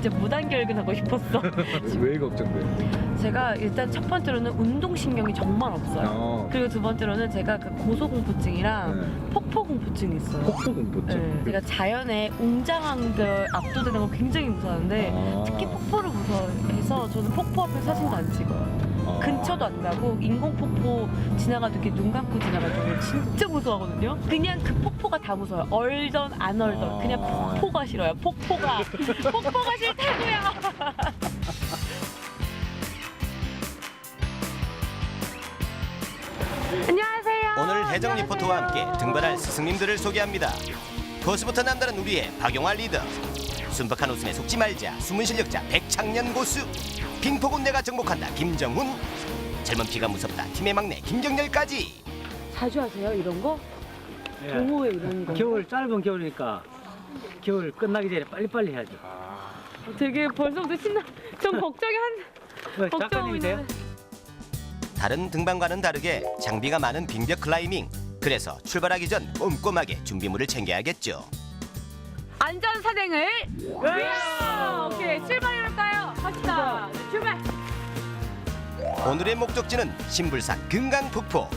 진짜 무단결근하고 싶었어. 왜 걱정돼? 제가 일단 첫 번째로는 운동신경이 정말 없어요. 어. 그리고 두 번째로는 제가 그 고소공포증이랑 네. 폭포공포증이 있어요. 폭포공포증. 네, 제가 자연의 웅장한 걸 압도되는 걸 굉장히 무서워하는데 아. 특히 폭포를 무서워해서 저는 폭포 앞에 사진도 안 찍어요. 아. 근처도 안 가고 인공 폭포 지나가도 이렇게 눈 감고 지나가는 걸 진짜 무서워하거든요. 그냥 그 폭포가 다 무서워요. 얼던 안 얼던 아. 그냥 폭포가 싫어요. 폭포가 폭포가 싫다고요. 안녕하세요. 오늘 해정 리포터와 함께 등반할 스승님들을 소개합니다. 고수부터 남다른 우리의 박용화 리더. 순박한 웃음에 속지 말자. 숨은 실력자 백창년 고수. 빙포군 내가 정복한다. 김정훈. 젊은 피가 무섭다. 팀의 막내 김경렬까지. 자주 하세요 이런 거? 예. 동호회 이런 거? 겨울 짧은 겨울이니까 겨울 끝나기 전에 빨리빨리 해야죠. 되게 벌써부터 신나. 전 걱정이 한 걱정하고? 있는데. 다른 등반과는 다르게 장비가 많은 빙벽 클라이밍. 그래서 출발하기 전 꼼꼼하게 준비물을 챙겨야겠죠. 안전 산행을 위하여. 오케이 출발해볼까요? 갑시다. 네, 출발. 오늘의 목적지는 신불산 금강폭포.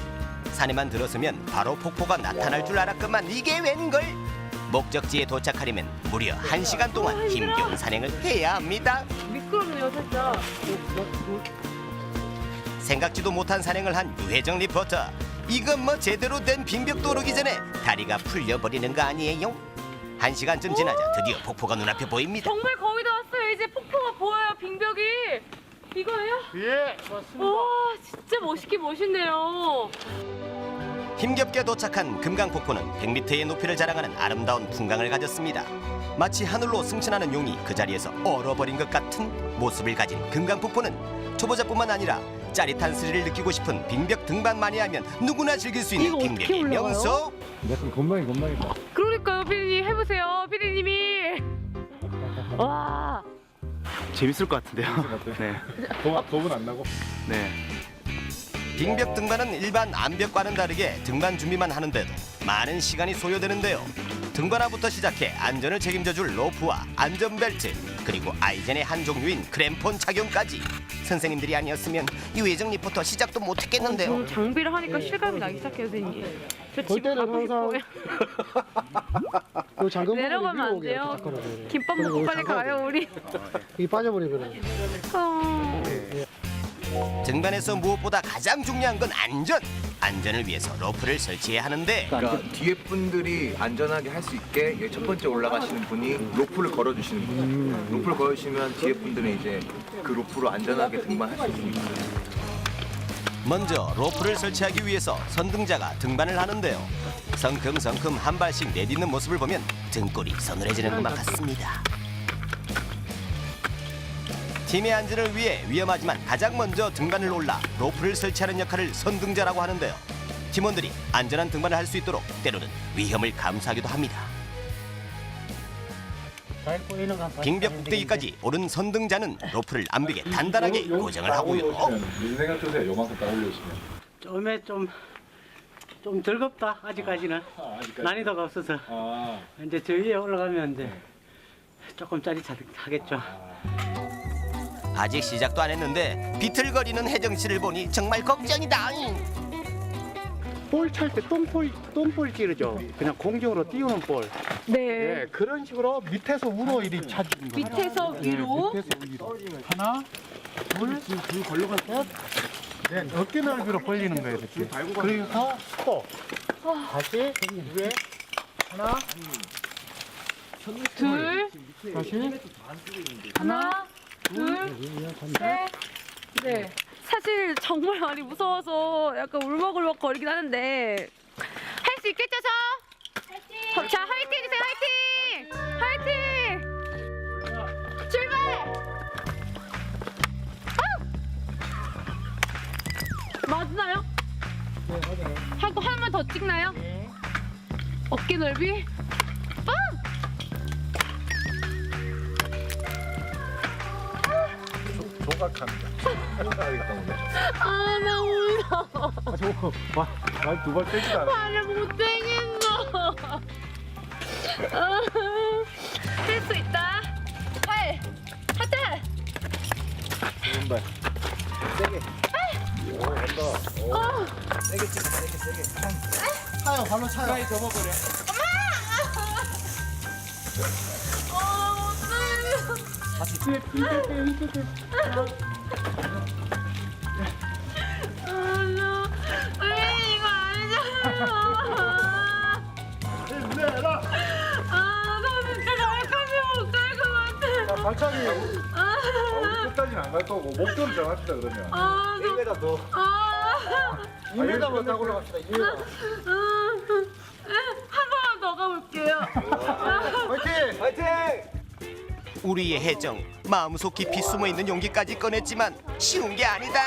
산에만 들어서면 바로 폭포가 나타날 줄 알았건만 이게 웬걸? 목적지에 도착하려면 무려 한시간 동안 아. 힘겨운 산행을 해야 합니다. 미끄럽네요 살짝. 생각지도 못한 산행을 한 유혜정 리포터. 이건 뭐 제대로 된 빙벽도 오르기 전에 다리가 풀려버리는 거 아니에요? 한 시간쯤 지나자 드디어 폭포가 눈앞에 보입니다. 정말 거의 다 왔어요. 이제 폭포가 보여요. 빙벽이. 이거예요? 예, 맞습니다. 와, 진짜 멋있게 멋있네요. 힘겹게 도착한 금강폭포는 100m의 높이를 자랑하는 아름다운 풍광을 가졌습니다. 마치 하늘로 승천하는 용이 그 자리에서 얼어버린 것 같은 모습을 가진 금강폭포는 초보자뿐만 아니라 짜릿한 스릴을 느끼고 싶은 빙벽 등반만이 하면 누구나 즐길 수 있는 이거 어떻게 빙벽의 올라가요? 명소. 약간 건방이 건방이다. 그러니까요, 피디님 해보세요, 피디님이. 와, 재밌을 것 같은데요. 네. 겁, 겁은 안 나고. 네. 빙벽 등반은 일반 암벽과는 다르게 등반 준비만 하는데도 많은 시간이 소요되는데요. 등반화부터 시작해 안전을 책임져줄 로프와 안전벨트 그리고 아이젠의 한 종류인 크램폰 착용까지 선생님들이 아니었으면 유혜정 리포터 시작도 못했겠는데요. 좀 장비를 하니까 실감이 나기 시작해요, 선생님. 저 볼 집에 때는 가고 항상 싶어요. 내려가면 안 돼요. 김밥 먹고 빨리 가요, 우리. 이 빠져버리거든. 어. 등반에서 무엇보다 가장 중요한 건 안전. 안전을 위해서 로프를 설치해야 하는데 그러니까 뒤에 분들이 안전하게 할 수 있게 여기 첫 번째 올라가시는 분이 로프를 걸어주시는 거예요. 로프를 걸어주시면 뒤에 분들은 이제 그 로프로 안전하게 등반할 수 있습니다. 먼저 로프를 설치하기 위해서 선등자가 등반을 하는데요. 성큼성큼 한 발씩 내딛는 모습을 보면 등골이 서늘해지는 것만 같습니다. 팀의 안전을 위해 위험하지만 가장 먼저 등반을 올라 로프를 설치하는 역할을 선등자라고 하는데요. 팀원들이 안전한 등반을 할 수 있도록 때로는 위험을 감수하기도 합니다. 빙벽 꼭대기까지 오른 선등자는 로프를 암벽에 단단하게 고정을 하고요. 생각 드세요? 요만큼 딱 올려주시면. 좀에 좀, 좀 즐겁다, 아직까지는. 아, 아직까지. 난이도가 없어서. 아, 이제 저 위에 올라가면 이제 조금 짜릿하겠죠. 아 직 시작도 안 했는데 비틀거리는 혜정 씨를 보니 정말 걱정이다. 볼 찰 때 똥볼 똥볼 찌르죠. 그냥 공중으로 띄우는 볼. 네. 네, 그런 식으로 밑에서 위로 이리 거. 밑에서 위로. 밑에서 위로. 하나, 둘, 둘 걸려갈 때. 네, 어깨 넓이로 벌리는 거예요, 이렇게. 그래서 또 다시 위에 하나, 둘, 다시 하나, 둘, 셋, 네. 사실 정말 많이 무서워서 약간 울먹울먹 거리긴 하는데 할 수 있겠죠, 저? 자, 화이팅 해주세요, 화이팅! 화이팅! 출발! 아! 맞나요? 하고 한번더 찍나요? 어깨 넓이? 소박합니다. 아, 나 울어. 아, 저거 말두발 떼지도 않아. 아, 말을 못 땡긴다. 아, 할수 있다. 팔. 하트. 오른발. 세게. 오, 간다. 오. 어. 세게 찍어, 세게, 세게. 아. 차요, 발로 차요. 빨리 접어버려. 엄마! 어. 왜 이거 아니잖아요. 아, 나 진짜 날까지 못갈것 같아. 야, 발차기. 아, 우리 끝까지는 안 갈 거고 목표를 정합시다 그러면. 아, 1m 더 아, 2m만 타고 올라갑시다 2m 한 번만 더 가볼게요. 화이팅! 화이팅! 우리의 해정 마음속 깊이 숨어 있는 용기까지 꺼냈지만 쉬운 게 아니다.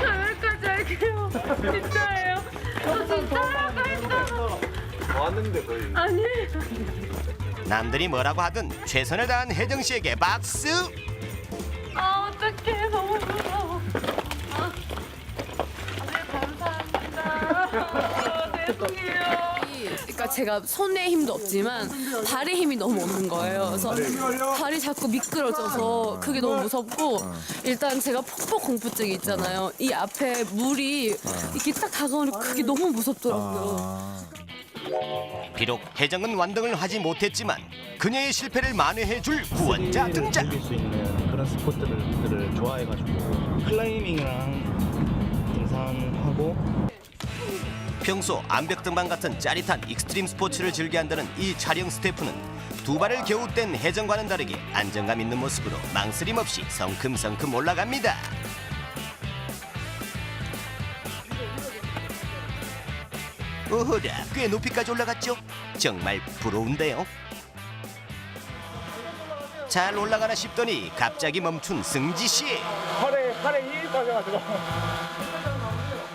자, 여기까지 할게요. 진짜예요. 저 진짜 할까 했어. 왔는데 거의. 아니. 남들이 뭐라고 하든 최선을 다한 혜정 씨에게 박수. 그러니까 제가 손에 힘도 없지만 발에 힘이 너무 없는 거예요. 그래서 발이 자꾸 미끄러져서 그게 너무 무섭고 일단 제가 폭포 공포증이 있잖아요. 이 앞에 물이 이렇게 딱 다가오니까 그게 너무 무섭더라고요. 비록 혜정은 완등을 하지 못했지만 그녀의 실패를 만회해줄 구원자 등장. 즐길 수 있는 그런 스포츠들을 좋아해가지고 클라이밍이랑 등산하고 평소 암벽 등반 같은 짜릿한 익스트림 스포츠를 즐겨 한다는 이 촬영 스태프는 두 발을 겨우 뗀 혜정과는 다르게 안정감 있는 모습으로 망설임 없이 성큼성큼 올라갑니다. 오호라 꽤 높이까지 올라갔죠? 정말 부러운데요. 잘 올라가나 싶더니 갑자기 멈춘 승지 씨. 팔에 팔에 힘이 빠져가지고.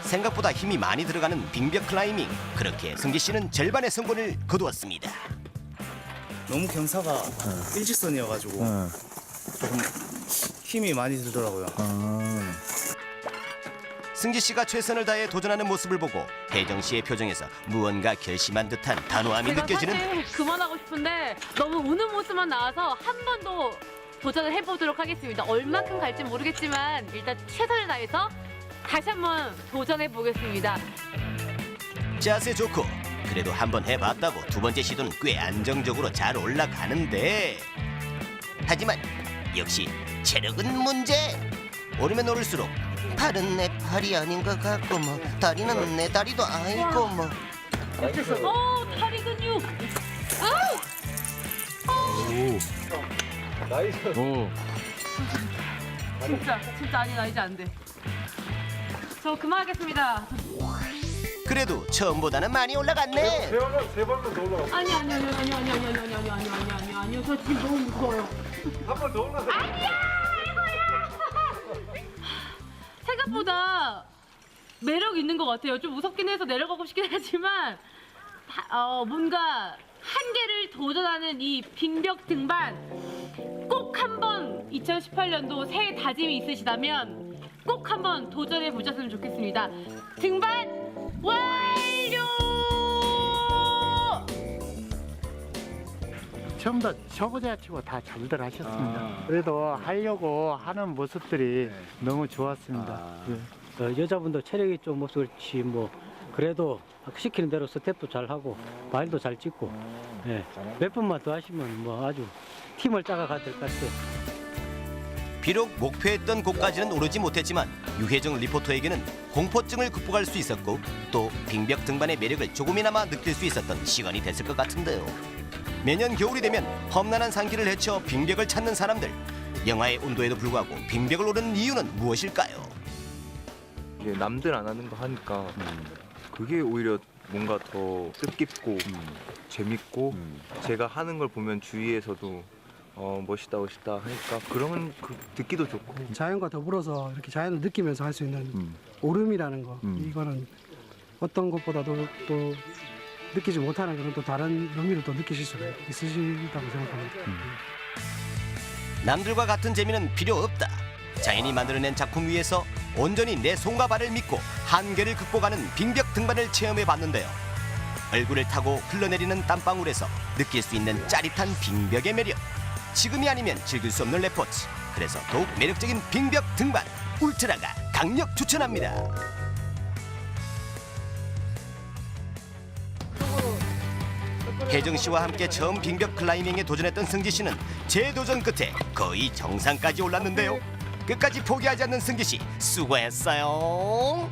생각보다 힘이 많이 들어가는 빙벽 클라이밍. 그렇게 승지 씨는 절반의 성공을 거두었습니다. 너무 경사가 일직선이어가지고 조금 힘이 많이 들더라고요. 승지 씨가 최선을 다해 도전하는 모습을 보고 혜정 씨의 표정에서 무언가 결심한 듯한 단호함이 제가 느껴지는 사실 그만하고 싶은데 너무 우는 모습만 나와서 한 번 더 도전을 해보도록 하겠습니다. 얼마큼 갈지 모르겠지만 일단 최선을 다해서 다시 한번 도전해 보겠습니다. 자세 좋고 그래도 한번 해봤다고 두 번째 시도는 꽤 안정적으로 잘 올라가는데. 하지만 역시 체력은 문제. 오르면 오를수록 팔은 내 팔이 아닌 것 같고 뭐 다리는 내 다리도 아니고 뭐. 어, 다리 근육. 진짜 진짜 아니 나 이제 안 돼. 저 그만하겠습니다. 그래도 처음보다는 많이 올라갔네 세 발로 세 발로 더 올라가. 아니 아니 아니 아니 아니 아니 아니 아니 아니 아니 아니 아니 저 지금 너무 무서워요. 한번더 올라가. 생각보다 매력 있는 것 같아요. 좀 무섭긴 해서 내려가고 싶긴 하지만 다- 어, 뭔가 한계를 도전하는 이 빙벽 등반 꼭 한번 2018년도 새해 다짐이 있으시다면 꼭 한번 도전해 보셨으면 좋겠습니다. 등반 완료! 처음부터 초보자 치고 다 잘들 하셨습니다. 아. 그래도 하려고 하는 모습들이 네. 너무 좋았습니다. 아. 예. 어, 여자분도 체력이 좀 없어 그렇지 뭐 그래도 시키는 대로 스텝도 잘 하고 말도 잘 찍고 예. 몇 번만 더 하시면 뭐 아주 팀을 짜가 가야 될것 같아요. 비록 목표했던 곳까지는 오르지 못했지만 유혜정 리포터에게는 공포증을 극복할 수 있었고 또 빙벽 등반의 매력을 조금이나마 느낄 수 있었던 시간이 됐을 것 같은데요. 매년 겨울이 되면 험난한 산길을 헤쳐 빙벽을 찾는 사람들. 영하의 온도에도 불구하고 빙벽을 오르는 이유는 무엇일까요? 이게 남들 안 하는 거 하니까 그게 오히려 뭔가 더 뜻깊고 재밌고 제가 하는 걸 보면 주위에서도 어 멋있다 멋있다 하니까 그러면 그 듣기도 좋고 자연과 더불어서 이렇게 자연을 느끼면서 할 수 있는 오름이라는 거 이거는 어떤 것보다도 또 느끼지 못하는 그런 또 다른 의미를 또 느끼실 수가 있으시다고 생각합니다. 남들과 같은 재미는 필요 없다. 자연이 만들어낸 작품 위에서 온전히 내 손과 발을 믿고 한계를 극복하는 빙벽 등반을 체험해 봤는데요. 얼굴을 타고 흘러내리는 땀방울에서 느낄 수 있는 짜릿한 빙벽의 매력. 지금이 아니면 즐길 수 없는 레포츠. 그래서 더욱 매력적인 빙벽 등반 울트라가 강력 추천합니다. 혜정 씨와 함께 처음 빙벽 클라이밍에 도전했던 승지 씨는 재도전 끝에 거의 정상까지 올랐는데요. 끝까지 포기하지 않는 승지 씨 수고했어요.